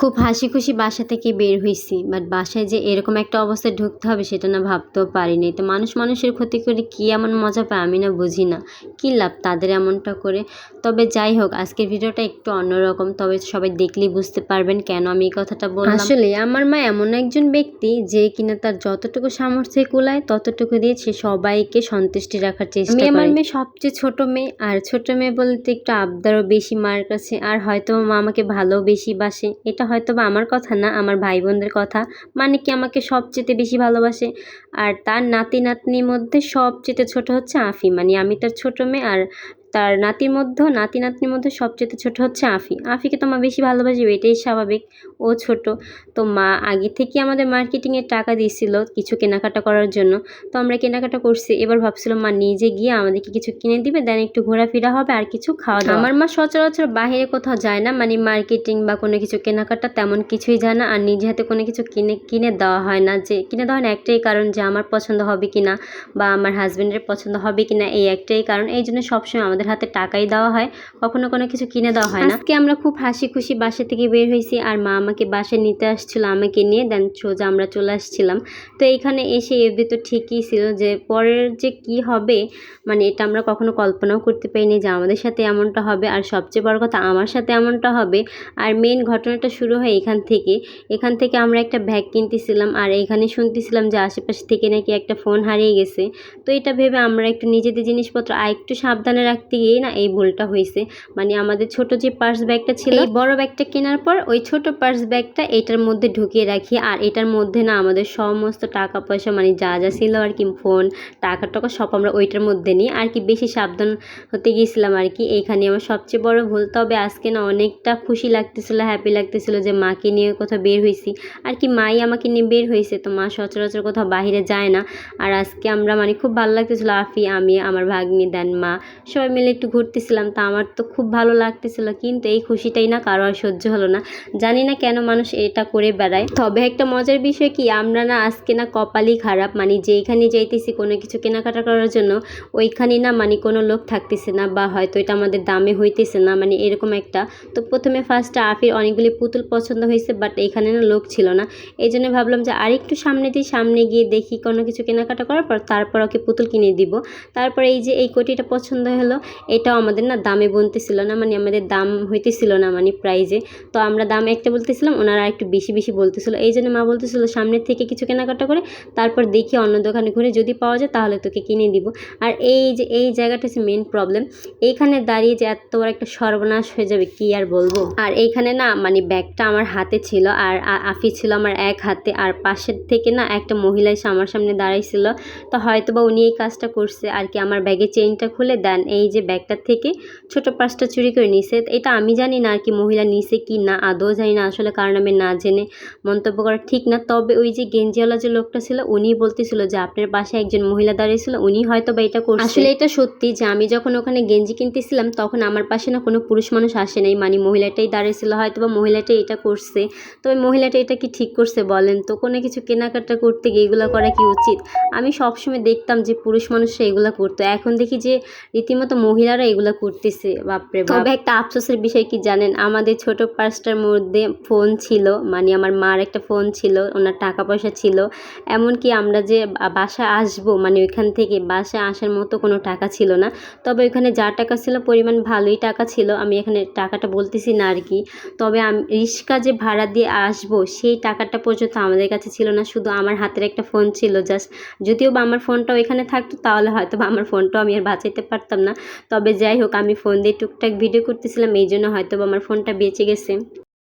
খুব হাসি খুশি বাসা থেকে বের হয়েছি বাট বাসায় যে এরকম একটা অবস্থায় ঢুকতে হবে সেটা না ভাবতেও পারিনি। তো মানুষ মানুষের ক্ষতি করে কী এমন মজা পায় আমি না বুঝি না। কী লাভ তাদের এমনটা করে? তবে যাই হোক আজকের ভিডিওটা একটু অন্যরকম তবে সবাই দেখলেই বুঝতে পারবেন কেন আমি এই কথাটা বললাম। আসলে আমার মা এমন একজন ব্যক্তি যে কিনা তার যতটুকু সামর্থ্যে কুলায় ততটুকু দিয়ে সে সবাইকে সন্তুষ্টি রাখার চেষ্টা করে আমার মেয়ে সবচেয়ে ছোট মেয়ে আর ছোট মেয়ে বলতে একটু আবদারও বেশি মার কাছে আর হয়তো মা আমাকে ভালো বেশি বাসে এটা হয়তো বা আমার কথা না, আমার ভাই বোনদের কথা। মানে কি আমাকে সবচেয়ে বেশি ভালোবাসে। আর তার নাতি নাতনির মধ্যে সবচেয়ে ছোট হচ্ছে আফি। মানে আমি তার ছোট মেয়ে আর তার নাতির মধ্যেও নাতি নাতনির মধ্যে সবচেয়ে ছোট হচ্ছে আফি। আফিকে তো মা বেশি ভালোবাসি এটাই স্বাভাবিক। ও ছোট, তো মা আগে থেকে আমাদের মার্কেটিংয়ের টাকা দিয়েছিল কিছু কেনাকাটা করার জন্য। তো আমরা কেনাকাটা করছি, এবার ভাবছিলাম মা নিজে গিয়ে আমাদেরকে কিছু কিনে দিবে দেন একটু ঘোরাফেরা হবে আর কিছু খাওয়া দাওয়া। আমার মা সচরাচর বাইরে কোথাও যায় না মানে মার্কেটিং বা কোনো কিছু কেনাকাটা তেমন কিছুই যায় না, আর নিজে হাতে কোনো কিছু কিনে কিনে দেওয়া হয় না যে, কিনে দেওয়া হয় না একটাই কারণ যে আমার পছন্দ হবে কি না বা আমার হাজব্যান্ডের পছন্দ হবে কি না এই একটাই কারণ। এই জন্য সবসময় আমাদের হাতে টাকাই দেওয়া হয়, কখনো কোনো কিছু কিনে দেওয়া হয় না। আজকে আমরা খুব হাসি খুশি বাসা থেকে বের হয়েছি আর মা আমাকে বাসায় নিতে আসছিল, আমাকে নিয়ে দেন সোজা আমরা চলে আসছিলাম। তো এইখানে এসে এফবি তো ঠিকই ছিল যে পরের যে কি হবে মানে এটা আমরা কখনো কল্পনাও করতে পারিনি যে আমাদের সাথে এমনটা হবে। আর সবচেয়ে বড় কথা, আমার সাথে এমনটা হবে। আর মেন ঘটনাটা শুরু হয় এখান থেকে। এখান থেকে আমরা একটা ব্যাগ কিনতেছিলাম আর এখানে শুনতেছিলাম যে আশেপাশে থেকে নাকি একটা ফোন হারিয়ে গেছে। তো এটা ভেবে আমরা একটু নিজেদের জিনিসপত্র আর একটু সাবধানে রাখতে গিয়ে না এই ভুলটা হয়েছে। মানে আমাদের ছোট যে পার্স ব্যাগটা ছিল এই বড় ব্যাগটা কেনার পর ওই ছোট পার্স ব্যাগটা এটার মধ্যে ঢুকিয়ে রাখি। আর এটার মধ্যে না আমাদের সমস্ত টাকা পয়সা মানে যা যা ছিল আর কি ফোন টাকা টাকা সব আমরা ওইটার মধ্যে নিই। আর কি বেশি সাবধান হতে গিয়েছিলাম আর কি এইখানে আমার সবচেয়ে বড় ভুল। তবে আজকে না অনেকটা খুশি লাগতেছিল হ্যাপি লাগতেছিল যে মাকে নিয়ে কোথাও বের হয়েছি। আর কি মাই আমাকে নিয়ে বের হয়েছে তো মা সচরাচর কোথাও বাইরে যায় না। আর আজকে আমরা মানে খুব ভালো লাগতেছিল আফি আমি আমার ভাগ্নি দেন মা সবাই মিলে একটু ঘুরতেছিলাম, তা আমার তো খুব ভালো লাগতেছিল। কিন্তু এই খুশিটাই না কারও আর সহ্য হলো না। জানি না কেন মানুষ এটা করে বেড়ায়। তবে একটা মজার বিষয় কি, আমরা না আজকে না কপালই খারাপ। মানে যেইখানে যাইতেছি কোনো কিছু কেনাকাটা করার জন্য ওইখানে না মানে কোনো লোক থাকতেছে না বা হয়তো এটা আমাদের দামে হইতেছে না মানে এরকম একটা। তো প্রথমে ফার্স্টে আফির অনেকগুলি পুতুল পছন্দ হয়েছে বাট এখানে না লোক ছিল না। এই জন্য ভাবলাম যে আরেকটু সামনে দিই, সামনে গিয়ে দেখি কোনো কিছু কেনাকাটা করার পর তারপর ওকে পুতুল কিনে দিব। তারপর এই যে এই কোটিটা পছন্দ হলো এটাও আমাদের না দামে বনতেছিল না মানে আমাদের দাম হইতেছিল না মানে প্রাইজে তো আমরা দাম একটা বলতেছিলাম, ওনারা একটু বেশি বেশি বলতেছিল। এই জন্য মা বলতেছিল, সামনের থেকে কিছু কেনাকাটা করে, তারপর দেখি অন্য দোকানে ঘুরে যদি পাওয়া যায় তাহলে তোকে কিনে দিব। আর এই যে, এই জায়গাটা হচ্ছে মেন প্রবলেম এইখানে দাঁড়িয়ে যে এত বড় একটা সর্বনাশ হয়ে যাবে, কি আর বলব? আর এইখানে না মানে ব্যাগটা আমার হাতে ছিল, আর আফি ছিল আমার এক হাতে, আর পাশের থেকে না একটা মহিলা এসে আমার সামনে দাঁড়াইছিল। তো হয়তো বা উনি এই কাজটা করছে, আর কি আমার ব্যাগে চেইনটা খুলে দেন। এই যে ব্যাগটার থেকে ছোট পার্সটা চুরি করে নিছে এটা আমি জানি না আর কি মহিলা নিছে কি না, আদৌ জানি না আসলে কারণ আমি না জেনে মন্তব্য করা ঠিক না। তবে ওই যে গেঞ্জিওয়ালা যে লোকটা ছিল উনি বলতেছিল যে আপনার পাশে একজন মহিলা দাঁড়িয়েছিল উনি হয়তো বা এটা করছে। আসলে এটা সত্যি যে আমি যখন ওখানে গেঞ্জি কিনতেছিলাম, তখন আমার পাশে না কোনো পুরুষ মানুষ আসে নাই। মানে মহিলাটাই দাঁড়িয়েছিল হয়তো বা মহিলাটাই এটা করছে। তবে মহিলাটা এটা কি ঠিক করছে বলেন তো? কোনো কিছু কেনাকাটা করতে গিয়ে এগুলো করা কি উচিত? আমি সবসময় দেখতাম যে পুরুষ মানুষরা এগুলো করতো। এখন দেখি যে রীতিমতো মহিলারা এগুলো করতেছে, বাপরে বাপ। তবে একটা আফসোসের বিষয় কি জানেন? আমাদের ছোট পার্সটার মধ্যে ফোন ছিল মানে আমার মার একটা ফোন ছিল, ওনার টাকা পয়সা ছিল। এমনকি আমরা যে বা- বাসায় আসব মানে ওইখান থেকে বাসায় আসার মতো কোনো টাকা ছিল না। তবে ওইখানে যা টাকা ছিল, পরিমাণ ভালোই টাকা ছিল। আমি এখানে টাকাটা বলতেছি না আর কি। তবে আমি রিক্সা যে ভাড়া দিয়ে আসব, সেই টাকাটা পর্যন্ত আমাদের কাছে ছিল না। শুধু আমার হাতের একটা ফোন ছিল, জাস্ট। যদিও বা আমার ফোনটাও এখানে থাকতো, তাহলে হয়তো বা আমার ফোনটাও আমি আর বাঁচাইতে পারতাম না। তবে যাই হোক, আমি ফোন দিয়ে টুকটাক ভিডিও করতেছিলাম, এই জন্য হয়তো আমার ফোনটা বেঁচে গেছে।